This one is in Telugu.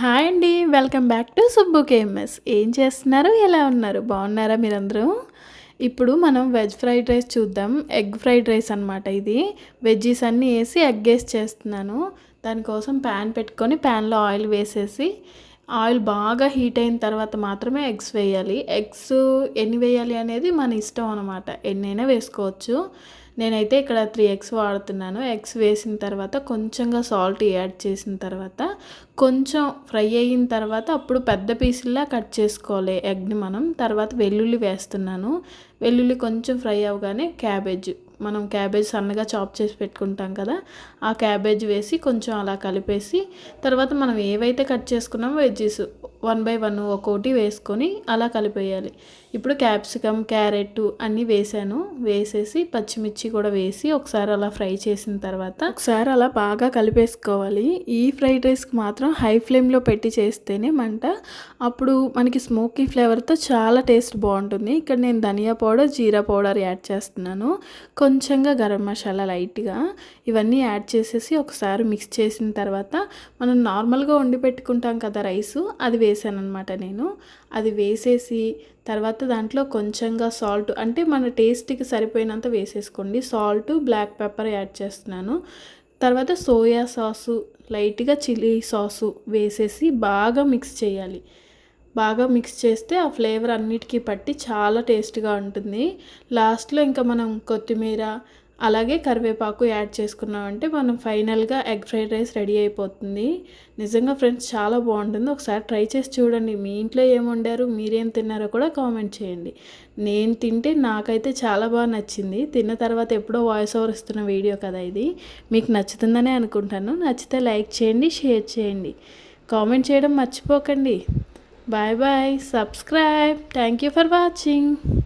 హాయ్ అండి welcome back to Subbu KMS ఏం చేస్తున్నారు? ఎలా ఉన్నారు? బాగున్నారా మీరందరూ? ఇప్పుడు మనం వెజ్ ఫ్రైడ్ రైస్ చూద్దాం. ఎగ్ ఫ్రైడ్ రైస్ అనమాట ఇది. వెజ్జీస్ అన్నీ వేసి ఎగ్ వేసి చేస్తున్నాను. దానికోసం ప్యాన్ పెట్టుకొని ప్యాన్లో ఆయిల్ వేసేసి ఆయిల్ బాగా హీట్ అయిన తర్వాత మాత్రమే ఎగ్స్ వేయాలి. ఎగ్స్ ఎన్ని వేయాలి అనేది మన ఇష్టం అనమాట ఎన్నైనా వేసుకోవచ్చు. నేనైతే ఇక్కడ త్రీ ఎగ్స్ వాడుతున్నాను. ఎగ్స్ వేసిన తర్వాత కొంచెంగా సాల్ట్ యాడ్ చేసిన తర్వాత కొంచెం ఫ్రై అయిన తర్వాత అప్పుడు పెద్ద పీసుల్లా కట్ చేసుకోవాలి ఎగ్ని మనం. తర్వాత వెల్లుల్లి వేస్తున్నాను. వెల్లుల్లి కొంచెం ఫ్రై అవ్వగానే క్యాబేజ్ మనం క్యాబేజ్ సన్నగా చాప్ చేసి పెట్టుకుంటాం కదా ఆ క్యాబేజ్ వేసి కొంచెం అలా కలిపేసి తర్వాత మనం ఏవైతే కట్ చేసుకున్నామో వెజ్జెస్ వన్ బై వన్ ఒక్కోటి వేసుకొని అలా కలిపేయాలి. ఇప్పుడు క్యాప్సికమ్ క్యారెట్ అన్నీ వేసాను. వేసేసి పచ్చిమిర్చి కూడా వేసి ఒకసారి అలా ఫ్రై చేసిన తర్వాత ఒకసారి అలా బాగా కలిపేసుకోవాలి. ఈ ఫ్రైడ్ రైస్కి మాత్రం హై ఫ్లేమ్లో పెట్టి చేస్తేనే మంట. అప్పుడు మనకి స్మోకీ ఫ్లేవర్తో చాలా టేస్ట్ బాగుంటుంది. ఇక్కడ నేను ధనియా పౌడర్ జీరా పౌడర్ యాడ్ చేస్తున్నాను. కొంచెంగా గరం మసాలా లైట్గా ఇవన్నీ యాడ్ చేసేసి ఒకసారి మిక్స్ చేసిన తర్వాత మనం నార్మల్గా వండి పెట్టుకుంటాం కదా రైసు అది వేసాను అనమాట నేను. అది వేసేసి తర్వాత దాంట్లో కొంచెంగా సాల్ట్ అంటే మన టేస్ట్కి సరిపోయినంత వేసేసుకోండి. సాల్ట్ బ్లాక్ పెప్పర్ యాడ్ చేస్తున్నాను. తర్వాత సోయా సాసు లైట్గా చిల్లీ సాసు వేసేసి బాగా మిక్స్ చేయాలి. బాగా మిక్స్ చేస్తే ఆ ఫ్లేవర్ అన్నిటికీ పట్టి చాలా టేస్ట్గా ఉంటుంది. లాస్ట్లో ఇంకా మనం కొత్తిమీర అలాగే కరివేపాకు యాడ్ చేసుకున్నామంటే మనం ఫైనల్గా ఎగ్ ఫ్రైడ్ రైస్ రెడీ అయిపోతుంది. నిజంగా ఫ్రెండ్స్ చాలా బాగుంటుంది. ఒకసారి ట్రై చేసి చూడండి. మీ ఇంట్లో ఏం వండారు మీరేం తిన్నారో కూడా కామెంట్ చేయండి. నేను తింటే నాకైతే చాలా బాగా నచ్చింది. తిన్న తర్వాత ఎప్పుడో వాయిస్ ఓవర్ ఇస్తున్న వీడియో కదా ఇది. మీకు నచ్చుతుందనే అనుకుంటాను. నచ్చితే లైక్ చేయండి షేర్ చేయండి. కామెంట్ చేయడం మర్చిపోకండి. Bye bye. Subscribe. Thank you for watching.